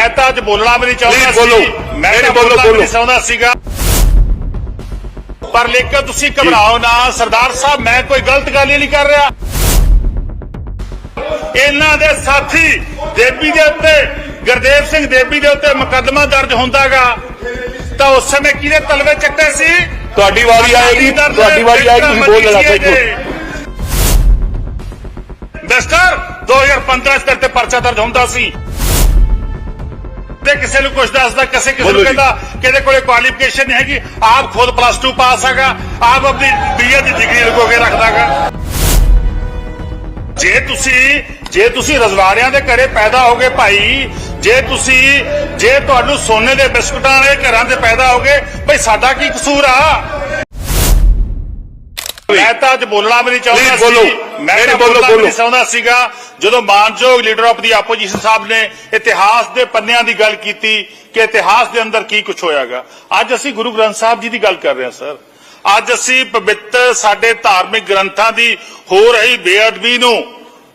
ਮੈਂ ਤਾਂ ਅੱਜ ਬੋਲਣਾ ਵੀ ਨਹੀਂ ਚਾਹੁੰਦਾ। ਮੈਂ ਤਾਂ ਬੋਲਣਾ ਵੀ ਨਹੀਂ ਬੋਲੋ। ਚਾਹੁੰਦਾ ਸੀਗਾ। ਪਰ ਲੇਕਿਨ ਤੁਸੀਂ ਘਬਰਾਓ ਨਾ ਸਰਦਾਰ ਸਾਹਿਬ ਮੈਂ ਕੋਈ ਗਲਤ ਗੱਲ ਨਹੀਂ ਕਰ ਰਿਹਾ। ਇਹਨਾਂ ਦੇ ਸਾਥੀ ਦੇਬੀ ਦੇ ਉੱਤੇ ਗੁਰਦੇਵ ਸਿੰਘ ਦੇਬੀ ਦੇ ਉੱਤੇ ਮੁਕੱਦਮਾ ਦਰਜ ਹੁੰਦਾਗਾ। ਤਾਂ ਉਸ ਸਮੇਂ ਕਿਹਦੇ ਤਲਵੇ ਚੱਟੇ ਸੀ? ਤੁਹਾਡੀ ਵਾਰੀ ਆਏਗੀ ਤੁਹਾਡੀ ਵਾਰੀ ਆਏਗੀ ਤੁਸੀਂ ਬੋਲ ਲੈਣਾ ਬੈਠੋ ਮਿਸਟਰ 2015 ਚ ਤੇ ਪਰਚਾ ਦਰਜ ਹੁੰਦਾ ਸੀ। ਤੇ ਕਿਸੇ ਨੂੰ ਕੁਝ ਦੱਸਦਾ ਕਿਸੇ ਕਿਸੇ ਨੂੰ। ਕਹਿੰਦਾ ਕਿਹਦੇ ਕੋਲੇ ਕੁਆਲੀਫਿਕੇਸ਼ਨ ਨਹੀਂ ਹੈਗੀ। ਆਪ ਖੁਦ ਪਲੱਸ 2 ਪਾਸ ਹੈਗਾ। ਆਪ ਆਪਣੀ ਬੀਏ ਦੀ ਡਿਗਰੀ ਲਗੋ ਕੇ ਰੱਖਦਾਗਾ। ਜੇ ਤੁਸੀਂ ਜੇ ਤੁਸੀਂ ਰਜਵਾੜਿਆਂ ਦੇ ਘਰੇ ਪੈਦਾ ਹੋਗੇ ਭਾਈ ਜੇ ਤੁਸੀਂ ਜੇ ਤੁਹਾਨੂੰ ਸੋਨੇ ਦੇ ਬਿਸਕੁਟਾਂ ਵਾਲੇ ਘਰਾਂ 'ਚ ਪੈਦਾ ਹੋਗੇ ਭਈ ਸਾਡਾ ਕੀ ਕਸੂਰ ਆ? ਮੈਂ ਤਾਂ ਅੱਜ ਬੋਲਣਾ ਵੀ ਨਹੀਂ ਚਾਹੁੰਦਾ ਬੋਲੋ। ਮੈਂ ਤਾਂ ਬੋਲੋ, ਬੋਲਣਾ ਵੀ ਬੋਲੋ। ਨਹੀਂ ਚਾਹੁੰਦਾ ਸੀਗਾ। ਜਦੋਂ ਮਾਨਯੋਗ leader of the opposition sahib ਨੇ ਇਤਿਹਾਸ ਦੇ ਪੰਨਿਆਂ ਦੀ ਗੱਲ ਕੀਤੀ ਕਿ ਇਤਿਹਾਸ ਦੇ ਅੰਦਰ ਕੀ ਕੁਝ ਹੋਇਆਗਾ। ਅੱਜ ਅਸੀਂ ਗੁਰੂ ਗ੍ਰੰਥ ਸਾਹਿਬ ਜੀ ਦੀ ਗੱਲ ਕਰ ਰਹੇ ਹਾਂ ਸਰ। ਅੱਜ ਅਸੀਂ ਪਵਿੱਤਰ ਸਾਡੇ ਧਾਰਮਿਕ ਗ੍ਰੰਥਾਂ ਦੀ ਹੋ ਰਹੀ ਬੇਅਦਬੀ ਨੂੰ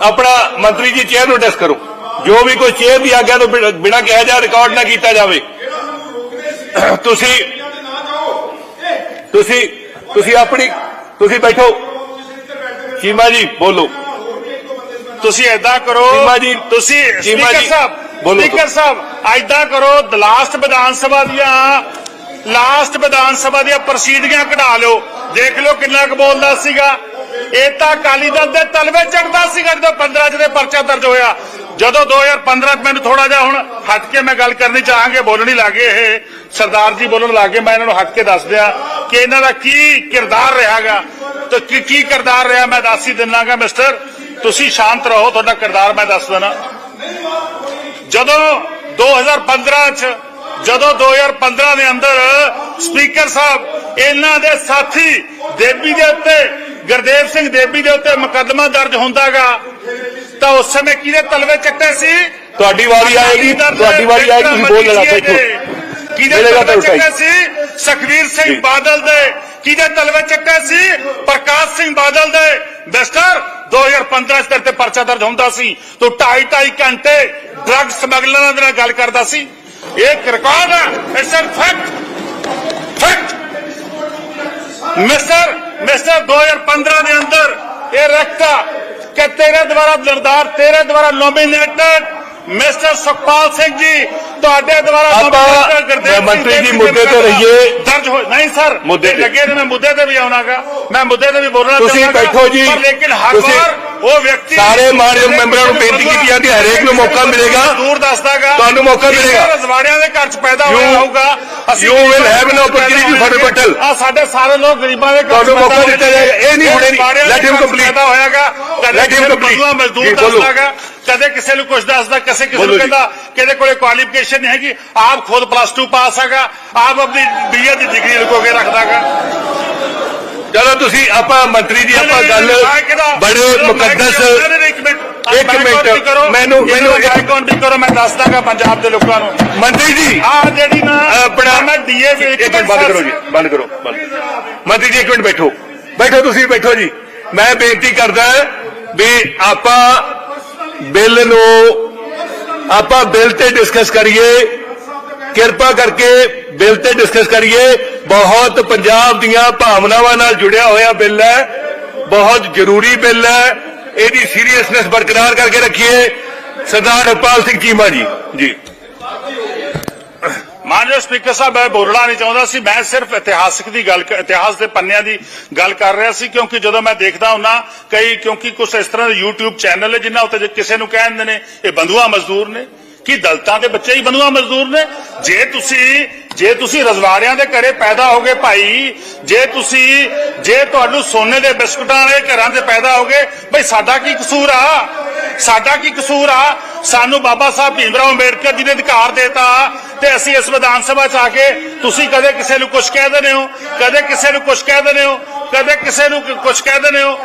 ਆਪਣਾ ਮੰਤਰੀ ਜੀ ਚੇਅਰ ਨੂੰ ਡਿਸ ਕਰੋ। ਜੋ ਵੀ ਕੋਈ ਚੇਅਰ ਦੀ ਆਗਿਆ ਤੋਂ ਬਿਨ- ਕਿਹਾ ਜਾ ਰਿਕਾਰਡ ਨਾ ਕੀਤਾ ਜਾਵੇ। ਤੁਸੀਂ ਤੁਸੀਂ ਤੁਸੀਂ ਆਪਣੀ ਤੁਸੀਂ ਬੈਠੋ। ਚੀਮਾ ਜੀ ਬੋਲੋ। ਤੁਸੀਂ ਐਦਾਂ ਕਰੋ ਚੀਮਾ ਜੀ, ਤੁਸੀਂ ਚੀਮਾ ਸਪੀਕਰ ਜੀ, ਸਾਹਿਬ ਬੋਲੋ ਸਪੀਕਰ ਸਾਹਿਬ ਐਦਾਂ ਕਰੋ ਲਾਸਟ ਵਿਧਾਨ ਸਭਾ ਦੀਆਂ ਲਾਸਟ ਵਿਧਾਨ ਸਭਾ ਦੀਆਂ ਪ੍ਰਸੀਡੀਆਂ ਕਢਾ ਲਿਓ। ਦੇਖ ਲਓ ਕਿੰਨਾ ਕੁ ਬੋਲਦਾ ਸੀਗਾ। ਇਹ ਤਾਂ ਅਕਾਲੀ ਦਲ ਦੇ ਤਲਵੇ ਚੜਦਾ ਸੀਗਾ ਜਦੋਂ 15 ਚ ਦੇ ਪਰਚਾ ਦਰਜ ਹੋਇਆ। ਜਦੋਂ 2015 ਚ ਮੈਨੂੰ ਥੋੜਾ ਜਿਹਾ ਹੁਣ ਹਟ ਕੇ ਮੈਂ ਗੱਲ ਕਰਨੀ ਚਾਹਾਂਗੇ, ਬੋਲਣ ਹੀ ਇਹ। ਸਰਦਾਰ ਜੀ ਬੋਲਣ ਲੱਗੇ, ਮੈਂ ਇਹਨਾਂ ਨੂੰ ਹਟ ਕੇ ਦੱਸ ਦਿਆਂ ਕਿ ਇਹਨਾਂ ਦਾ ਕੀ ਕਿਰਦਾਰ ਰਿਹਾਗਾ। ਤੇ ਕੀ ਕੀ ਕਿਰਦਾਰ ਰਿਹਾ ਮੈਂ ਦੱਸ ਹੀ ਦਿੰਨਾਗਾ, ਮਿਸਟਰ। ਤੁਸੀਂ ਸ਼ਾਂਤ ਰਹੋ, ਤੁਹਾਡਾ ਕਿਰਦਾਰ ਮੈਂ ਦੱਸ ਦੇਣਾ ਜਦੋਂ 2015 ਚ, ਜਦੋਂ 2015 ਦੇ ਅੰਦਰ ਸਪੀਕਰ ਸਾਹਿਬ, ਇਹਨਾਂ ਦੇ ਸਾਥੀ ਦੇਵੀ ਦੇ ਉੱਤੇ ਗੁਰਦੇਵ ਸਿੰਘ ਦੇਬੀ ਦੇ ਉੱਤੇ ਮੁਕੱਦਮਾ ਦਰਜ ਹੁੰਦਾਗਾ ਤਾਂ ਉਸ ਸਮੇਂ ਕਿਹਦੇ ਤਲਵੇ ਚੱਟੇ ਸੀ? ਤੁਹਾਡੀ ਵਾਰੀ ਆਏਗੀ ਤੁਹਾਡੀ ਵਾਰੀ ਆਏਗੀ ਤੁਸੀਂ ਬੋਲ ਲੈਣਾ ਬੈਠੋ। ਕਿਹਦੇ ਮਿਲੇਗਾ ਤਲਵੇ ਤੁਹਾਨੂੰ ਚੱਟੇ ਸੀ? ਸੁਖਵੀਰ ਸਿੰਘ ਜੀ। ਬਾਦਲ ਦੇ। ਕਿਹਦੇ ਤਲਵੇ ਚੱਟੇ ਸੀ? ਪ੍ਰਕਾਸ਼ ਸਿੰਘ ਬਾਦਲ ਦੇ। ਮਿਸਟਰ 2015 ਚ ਤੇਰੇ ਤੇ ਪਰਚਾ ਦਰਜ ਹੁੰਦਾ ਸੀ। ਤੂੰ ਢਾਈ ਢਾਈ ਘੰਟੇ ਡਰੱਗ ਸਮਗਲਰਾਂ ਦੇ ਨਾਲ ਗੱਲ ਕਰਦਾ ਸੀ। ਇਹ ਇੱਕ ਰਿਕਾਰਡ ਹੈ it's a fact fact mister mister 2015 ਦੇ ਅੰਦਰ ਇਹ ਰੱਖਤਾ ਕਿ ਤੇਰੇ ਦੁਆਰਾ ਨਿਰਧਾਰ ਤੇਰੇ ਦੁਆਰਾ ਨੋਮੀਨੇਟਡ ਮਿਸਟਰ ਸੁਖਪਾਲ ਸਿੰਘ ਜੀ ਤੁਹਾਡੇ ਦੁਆਰਾ ਆਪਾਂ ਮੰਤਰੀ ਜੀ ਮੁੱਦੇ ਤੇ ਰਹੀਏ। ਦਰਜ ਹੋ ਨਹੀਂ ਸਰ ਮੁੱਦੇ ਤੇ। ਲੱਗੇ ਨੇ ਮੈਂ ਮੁੱਦੇ ਤੇ ਵੀ ਆਉਣਾਗਾ ਮੈਂ ਮੁੱਦੇ ਤੇ ਵੀ ਬੋਲਣਾ ਤੁਸੀਂ ਚਾਹਾਂਗਾ। ਬੈਠੋ ਜੀ। ਪਰ ਲੇਕਿਨ ਹਰ ਤੁਸੀਂ ਵਾਰ ਉਹ ਵਿਅਕਤੀ ਸਾਰੇ ਮਾਨਯੋਗ ਮੈਂਬਰਾਂ ਨੂੰ ਬੇਨਤੀ ਕੀਤੀ ਜਾਂਦੀ ਹੈ, ਹਰੇਕ ਨੂੰ ਮੌਕਾ ਮਿਲੇਗਾ। ਦੂਰ ਦੱਸਦਾਗਾ ਤੁਹਾਨੂੰ ਮੌਕਾ ਮਿਲੇਗਾ। ਰਜਵਾੜਿਆਂ ਦੇ ਘਰ ਚ ਪੈਦਾ You- ਹੋਇਆ ਹੋਊਗਾ you will have an opportunity for rebuttal. ਆ ਸਾਡੇ ਸਾਰੇ ਲੋਕ ਗਰੀਬਾਂ ਦੇ ਘਰ ਚ ਤੁਹਾਨੂੰ ਪੈਦਾ ਮੌਕਾ ਹੋਏ ਦਿੱਤਾ ਜਾਏਗਾ। ਇਹ ਨਹੀਂ ਹੁਣੇ ਨਹੀਂ। ਰਜਵਾੜਿਆਂ ਦੇ Let him ਘਰ ਚ complete. ਪੈਦਾ ਹੋਇਆਗਾ ਕਦੇ Let him ਕਿਸੇ ਨੂੰ complete. ਮਜ਼ਦੂਰ ਮਜ਼ਦੂਰ ਜੀ, ਬੋਲੋ। ਦੱਸਦਾਗਾ ਕਦੇ ਕਿਸੇ ਨੂੰ ਕੁਝ ਦੱਸਦਾ ਕਿਸੇ ਕਿਸੇ ਬੋਲੋ ਨੂੰ ਜੀ। ਕਹਿੰਦਾ ਕਿਹਦੇ ਕੋਲੇ ਕੁਆਲੀਫਿਕੇਸ਼ਨ ਨਹੀਂ ਹੈਗੀ। ਆਪ ਖੁਦ ਪਲੱਸ 2 ਪਾਸ ਹੈਗਾ। ਆਪ ਆਪਣੀ ਬੀਏ ਦੀ ਡਿਗਰੀ ਲਗੋ ਕੇ ਰੱਖਦਾਗਾ। ਚਲੋ ਤੁਸੀਂ ਆਪਾਂ ਮੰਤਰੀ ਜੀ ਆਪਾਂ ਗੱਲ ਬੜੇ ਮੁਕੱਦਸ ਇੱਕ ਮਿੰਟ। ਮੈਨੂੰ- ਮੈਨੂੰ ਇੱਕ- ਇੱਕ ਵੀ ਕਰੋ ਮੈਂ ਦੱਸਦਾਗਾ ਪੰਜਾਬ ਦੇ ਲੋਕਾਂ ਨੂੰ। ਮੰਤਰੀ ਜੀ ਆ ਜਿਹੜੀ ਨਾ ਆਪਣਾ ਮੈਂ ਡੀਏ ਇੱਕ ਮਿੰਟ ਬੰਦ ਕਰੋ ਜੀ ਬੰਦ ਕਰੋ ਮੰਤਰੀ ਜੀ ਇੱਕ ਮਿੰਟ ਬੈਠੋ। ਬੈਠੋ ਤੁਸੀਂ ਬੈਠੋ ਜੀ। ਮੈਂ ਬੇਨਤੀ ਕਰਦਾ ਵੀ ਆਪਾਂ ਬਿੱਲ ਨੂੰ ਆਪਾਂ ਬਿੱਲ ਤੇ ਡਿਸਕਸ ਕਰੀਏ। ਕਿਰਪਾ ਕਰਕੇ ਬਿੱਲ ਤੇ ਡਿਸਕਸ ਕਰੀਏ। ਬਹੁਤ ਪੰਜਾਬ ਦੀਆਂ ਭਾਵਨਾਵਾਂ ਨਾਲ ਜੁੜਿਆ ਹੋਇਆ ਬਿੱਲ ਹੈ। ਬਹੁਤ ਜ਼ਰੂਰੀ ਬਿੱਲ ਹੈ। ਇਹਦੀ ਸੀਰੀਅਸਨੈਸ ਬਰਕਰਾਰ ਕਰਕੇ ਰੱਖੀਏ। ਸਰਦਾਰ ਹਰਪਾਲ ਸਿੰਘ ਚੀਮਾ ਜੀ। ਜੀ। ਮਾਨਯੋਗ ਸਪੀਕਰ ਸਾਹਿਬ, ਮੈਂ ਬੋਲਣਾ ਨਹੀਂ ਚਾਹੁੰਦਾ ਸੀ, ਮੈਂ ਸਿਰਫ ਇਤਿਹਾਸਕ ਦੀ ਗੱਲ ਇਤਿਹਾਸ ਦੇ ਪੰਨਿਆਂ ਦੀ ਗੱਲ ਕਰ ਰਿਹਾ ਸੀ, ਕਿਉਂਕਿ ਜਦੋਂ ਮੈਂ ਦੇਖਦਾ ਹੁੰਨਾ, ਕਈ, ਕਿਉਂਕਿ ਕੁਝ ਇਸ ਤਰ੍ਹਾਂ ਦੇ YouTube ਚੈਨਲ ਹੈ ਜਿਨ੍ਹਾਂ ਉੱਤੇ ਕਿਸੇ ਨੂੰ ਕਹਿੰਦੇ ਨੇ, ਇਹ ਬੰਧੂਆ ਮਜ਼ਦੂਰ ਨੇ, ਕੀ ਦਲਤਾਂ ਦੇ ਬੱਚੇ ਹੀ ਬੰਧੂਆ ਮਜ਼ਦੂਰ ਨੇ? ਜੇ ਤੁਸੀਂ ਜੇ ਤੁਸੀਂ ਰਜਵਾੜਿਆਂ ਦੇ ਘਰੇ ਪੈਦਾ ਹੋਗੇ ਭਾਈ, ਜੇ ਤੁਸੀਂ, ਜੇ ਤੁਹਾਨੂੰ ਸੋਨੇ ਦੇ ਬਿਸਕੁਟਾਂ ਵਾਲੇ ਘਰਾਂ 'ਚ ਪੈਦਾ ਹੋਗੇ ਭਾਈ ਸਾਡਾ ਕੀ ਕਸੂਰ ਆ? ਸਾਡਾ ਕੀ ਕਸੂਰ ਆ? ਸਾਨੂੰ ਬਾਬਾ ਸਾਹਿਬ ਭੀਮਰਾਓ ਅੰਬੇਡਕਰ ਜੀ ਨੇ ਅਧਿਕਾਰ ਦੇਤਾ ਤੇ ਅਸੀਂ ਇਸ ਵਿਧਾਨ ਸਭਾ 'ਚ ਆ ਕੇ ਤੁਸੀਂ ਕਦੇ ਕਿਸੇ ਨੂੰ ਕੁਝ ਕਹਿ ਦਿੰਦੇ ਹੋ ਕਦੇ ਕਿਸੇ ਨੂੰ ਕੁਝ ਕਹਿ ਦਿੰਦੇ ਹੋ ਕਦੇ ਕਿਸੇ ਨੂੰ ਕੁਝ ਕਹਿ ਦਿੰਦੇ ਹੋ।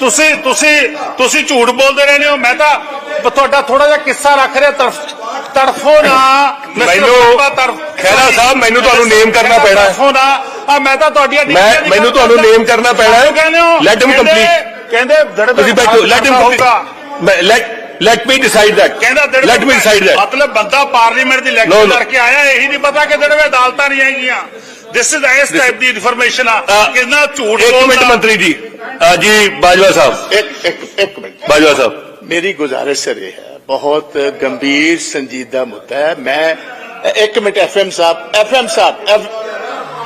ਤੁਸੀਂ ਤੁਸੀਂ ਤੁਸੀਂ ਝੂਠ ਬੋਲਦੇ ਰਹਿੰਦੇ ਹੋ। ਮੈਂ ਤਾਂ ਤੁਹਾਡਾ ਥੋੜਾ ਜਿਹਾ ਕਿੱਸਾ ਰੱਖ ਰਿਹਾ ਤੜਫ ਤੜਫੋ ਨਾ। ਮੈਨੂੰ- ਖਹਿਰਾ ਸਾਹਿਬ, ਮੈਨੂੰ ਤੁਹਾਨੂੰ name ਕਰਨਾ ਪੈਣਾ ਹੈ। ਤੜਫੋ ਨਾ। ਆ ਮੈਂ ਤਾਂ ਤੁਹਾਡੀਆਂ ਮੈਂ ਮੈਨੂੰ ਤੁਹਾਨੂੰ। ਨੇਮ ਕਰਨਾ ਪੈਣਾ ਹੈ। ਕਹਿੰਦੇ ਹੋ? ਲੈਟ ਹਿਮ ਕਹਿੰਦੇ- ਕੰਪਲੀਟ ਕਹਿੰਦੇ ਦੜਬੇ ਤੁਸੀਂ ਬੈਠੋ। ਲੈਟ ਹਿਮ ਹੋਊਗਾ। Complete let let me decide that ਕਹਿੰਦਾ ਦਿਨ ਲੈਟ ਮੀ ਡਿਸਾਈਡ ਦੈਟ ਮਤਲਬ ਬੰਦਾ ਪਾਰਲੀਮੈਂਟ ਦੀ ਇਲੈਕਸ਼ਨ ਕਰਕੇ ਆਇਆ ਇਹੀ ਨਹੀਂ ਪਤਾ ਕਿ ਦਿਨ ਵਿੱਚ ਅਦਾਲਤਾਂ ਨਹੀਂ ਹੈਗੀਆਂ ਦਿਸ ਇਜ਼ ਇਸ ਟਾਈਪ ਦੀ ਇਨਫੋਰਮੇਸ਼ਨ ਆ ਕਿੰਨਾ ਝੂਠ ਬੋਲਦਾ ਇੱਕ ਮਿੰਟ ਮੰਤਰੀ ਜੀ। ਜੀ ਬਾਜਵਾ ਸਾਹਿਬ। ਇੱਕ ਇੱਕ ਇੱਕ ਮਿੰਟ। ਬਾਜਵਾ ਸਾਹਿਬ। ਮੇਰੀ ਗੁਜ਼ਾਰਿਸ਼ ਹੈ ਬਹੁਤ ਗੰਭੀਰ ਸੰਜੀਦਾ ਮੁੱਦਾ ਹੈ। ਮੈਂ ਇੱਕ minute FM sahib. FM sahib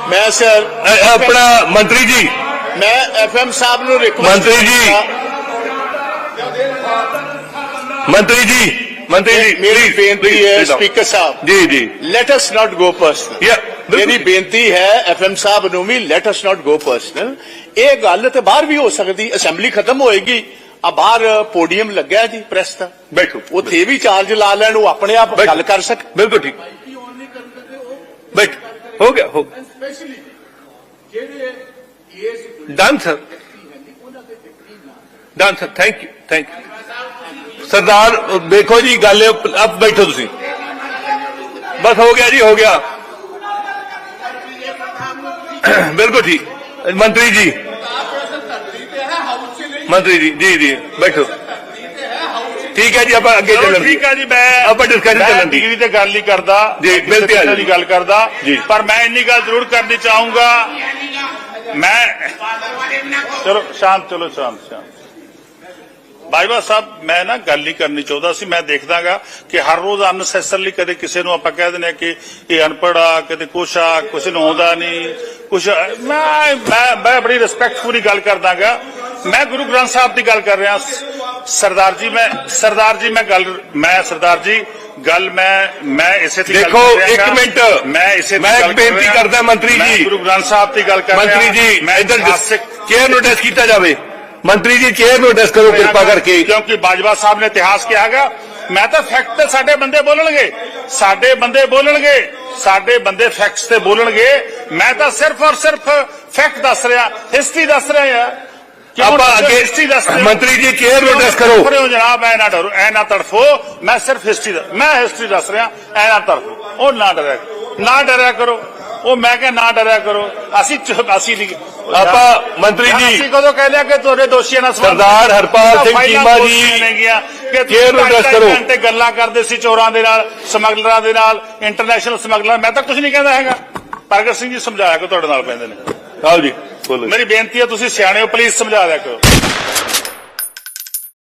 ਮੈਂ ਸਰ ਆਪਣਾ ਮੰਤਰੀ ਜੀ। ਮੈਂ ਐਫਐਮ ਸਾਹਿਬ ਨੂੰ ਰਿਕਵੈਸਟ ਮੰਤਰੀ ਜੀ। ਮੰਤਰੀ ਜੀ ਮੰਤਰੀ ਜੀ ਮੇਰੀ ਬੇਨਤੀ ਹੈ. ਸਪੀਕਰ ਸਾਹਿਬ। ਜੀ ਜੀ। Let us not go personal. ਮੇਰੀ ਬੇਨਤੀ ਹੈ ਐਫਐਮ ਸਾਹਿਬ ਨੂੰ ਵੀ light us not go personal ਇਹ ਗੱਲ ਤੇ ਬਾਹਰ ਵੀ ਹੋ ਸਕਦੀ ਅਸੈਂਬਲੀ ਖਤਮ ਹੋਏਗੀ। ਆ ਬਾਹਰ ਪੋਡੀਅਮ ਲੱਗਿਆ ਜੀ ਪ੍ਰੈਸ ਦਾ। ਬੈਠੋ ਉੱਥੇ ਵੀ ਚਾਰਜ ਲਾ ਲੈਣ ਉਹ ਆਪਣੇ ਆਪ। ਗੱਲ ਕਰ ਸਕ ਬਿਲਕੁਲ ਠੀਕ। ਬੈਠ ਹੋ ਗਿਆ ਹੋ done sir done sir thank you thank you ਸਰਦਾਰ ਦੇਖੋ ਜੀ ਗੱਲ ਆਪ ਬੈਠੋ ਤੁਸੀਂ ਬਸ ਹੋ ਗਿਆ ਜੀ ਹੋ ਗਿਆ ਬਿਲਕੁਲ ਠੀਕ ਮੰਤਰੀ ਜੀ ਮੰਤਰੀ ਜੀ ਜੀ ਜੀ ਬੈਠੋ ਠੀਕ ਹੈ ਜੀ ਆਪਾਂ ਅੱਗੇ ਚਲੋ ਚੱਲਣ ਠੀਕ ਆ ਜੀ ਮੈਂ ਆਪਾਂ discussion ਮੈਂ ਚੱਲਣ ਦੀ। ਡਿਗਰੀ ਤੇ ਗੱਲ ਨਹੀਂ ਕਰਦਾ ਜੀ, ਕਿਸੇ ਬਿਲਕੁਲ ਕਿਸੇ ਦੀ ਗੱਲ ਕਰਦਾ ਜੀ। ਪਰ ਮੈਂ ਇੰਨੀ ਗੱਲ ਜ਼ਰੂਰ ਕਰਨੀ ਚਾਹੂੰਗਾ ਮੈਂ ਚਲੋ ਸ਼ਾਂਤ ਚਲੋ ਸ਼ਾਂਤ ਸ਼ਾਂਤ ਬਾਈਵਾ ਸਾਹਿਬ ਮੈਂ ਨਾ ਗੱਲ ਨਹੀਂ ਕਰਨੀ ਚਾਹੁੰਦਾ ਸੀ ਮੈਂ ਦੇਖਦਾਗਾ ਕਿ ਹਰ ਰੋਜ਼ ਅਨਸੈਸਰਲੀ ਕਦੇ ਕਿਸੇ ਨੂੰ ਆਪਾਂ ਕਹਿ ਦਿੰਦੇ ਆ ਕਿ ਇਹ ਅਨਪੜ੍ਹ ਆ ਕਦੇ ਕੁਛ ਆ ਕਿਸੇ ਨੂੰ ਆਉਂਦਾ ਨਹੀਂ ਕੁਛ ਮੈਂ ਮੈਂ ਬੜੀ ਰਿਸਪੈਕਟਫੁਲੀ ਗੱਲ ਕਰਦਾਗਾ ਮੈਂ ਗੁਰੂ ਗ੍ਰੰਥ ਸਾਹਿਬ ਦੀ ਗੱਲ ਕਰ ਰਿਹਾ ਸਰਦਾਰ ਜੀ ਮੈਂ ਸਰਦਾਰ ਜੀ ਮੈਂ ਗੱਲ ਮੈਂ ਸਰਦਾਰ ਜੀ ਗੱਲ ਮੈਂ ਮੈਂ ਇਸੇ ਤੇ ਗੱਲ ਦੇਖੋ, ਕਰ ਰਿਹਾ ਇੱਕ ਗਾ। ਮਿੰਟ। ਮੈਂ ਇਸੇ ਮੈਂ ਇੱਕ ਬੇਨਤੀ। ਕਰਦਾ ਮੰਤਰੀ ਜੀ। ਗੁਰੂ ਗ੍ਰੰਥ ਸਾਹਿਬ ਦੀ ਗੱਲ ਕਰ ਰਿਹਾ ਮੰਤਰੀ ਜੀ ਮੈਂ ਇਧਰ ਇਤਿਹਾਸਿਕ ਚੇਅਰ ਨੂੰ ਡੈਸ ਕੀਤਾ ਜਾਵੇ ਮੰਤਰੀ ਜੀ ਚੇਅਰ ਨੂੰ ਡੈਸ ਕਰੋ ਕਿਰਪਾ ਕਰਕੇ ਕਿਉਂਕਿ ਬਾਜਵਾ ਸਾਹਿਬ ਨੇ ਇਤਿਹਾਸ ਕਿਹਾ ਹੈਗਾ ਮੈਂ ਤਾਂ ਫੈਕਟ ਤੇ ਸਾਡੇ ਬੰਦੇ ਬੋਲਣਗੇ ਸਾਡੇ ਬੰਦੇ ਬੋਲਣਗੇ ਸਾਡੇ ਬੰਦੇ ਫੈਕਟਸ ਤੇ ਬੋਲਣਗੇ ਮੈਂ ਤਾਂ ਸਿਰਫ ਔਰ ਸਿਰਫ ਫੈਕਟ ਦੱਸ ਰਿਹਾ ਹਿਸਟਰੀ ਦੱਸ ਰਿਹਾ ਯਾਰ ਆਪਾਂ? ਅੱਗੇ history ਦੱਸ ਰਿਹਾ। ਮੰਤਰੀ ਜੀ ਚੇਅਰ ਨੂੰ ਕਿਉਂ ਡੈਸ ਕਰੋ ਹੋ ਜਨਾਬ ਐ ਨਾ ਡਰੋ ਐ ਨਾ ਤੜਫੋ ਮੈਂ ਸਿਰਫ ਹਿਸਟਰੀ ਦਾ ਮੈਂ ਹਿਸਟਰੀ ਦੱਸ ਰਿਹਾ ਐ ਨਾ ਤੜਫੋ ਉਹ ਨਾ ਡਰਿਆ ਕਰੋ। ਨਾ ਡਰਿਆ ਕਰੋ ਉਹ ਮੈਂ ਕਿਹਾ ਨਾ ਡਰਿਆ ਕਰੋ ਅਸੀਂ ਅਸੀਂ ਨਹੀਂ ਆਪਾਂ ਮੰਤਰੀ ਜੀ ਅਸੀਂ ਕਦੋਂ ਕਹਿੰਦੇ ਆ ਕਿ ਤੁਹਾਡੇ ਦੋਸ਼ੀਆਂ ਨਾਲ ਸਰਦਾਰ ਹਰਪਾਲ ਸਿੰਘ ਚੀਮਾ ਜੀ, ਕਿ ਕਰੋ। ਘੰਟੇ ਗੱਲਾਂ ਕਰਦੇ ਸੀ ਚੋਰਾਂ ਦੇ ਨਾਲ ਸਮਗਲਰਾਂ ਦੇ ਨਾਲ ਇੰਟਰਨੈਸ਼ਨਲ ਸਮਗਲਰ ਮੈਂ ਤਾਂ ਕੁਝ ਨਹੀਂ ਕਹਿੰਦਾ ਹੈਗਾ ਪ੍ਰਗਟ ਸਿੰਘ ਜੀ ਸਮਝਾਇਆ ਕਿ ਤੁਹਾਡੇ ਨਾਲ ਪੈਂਦੇ ਨੇ ਆਓ ਜੀ। ਮੇਰੀ ਬੇਨਤੀ ਹੈ ਤੁਸੀਂ ਸਿਆਣੇ ਹੋ ਪਲੀਜ਼ ਸਮਝਾ ਦਿਆ ਕਰੋ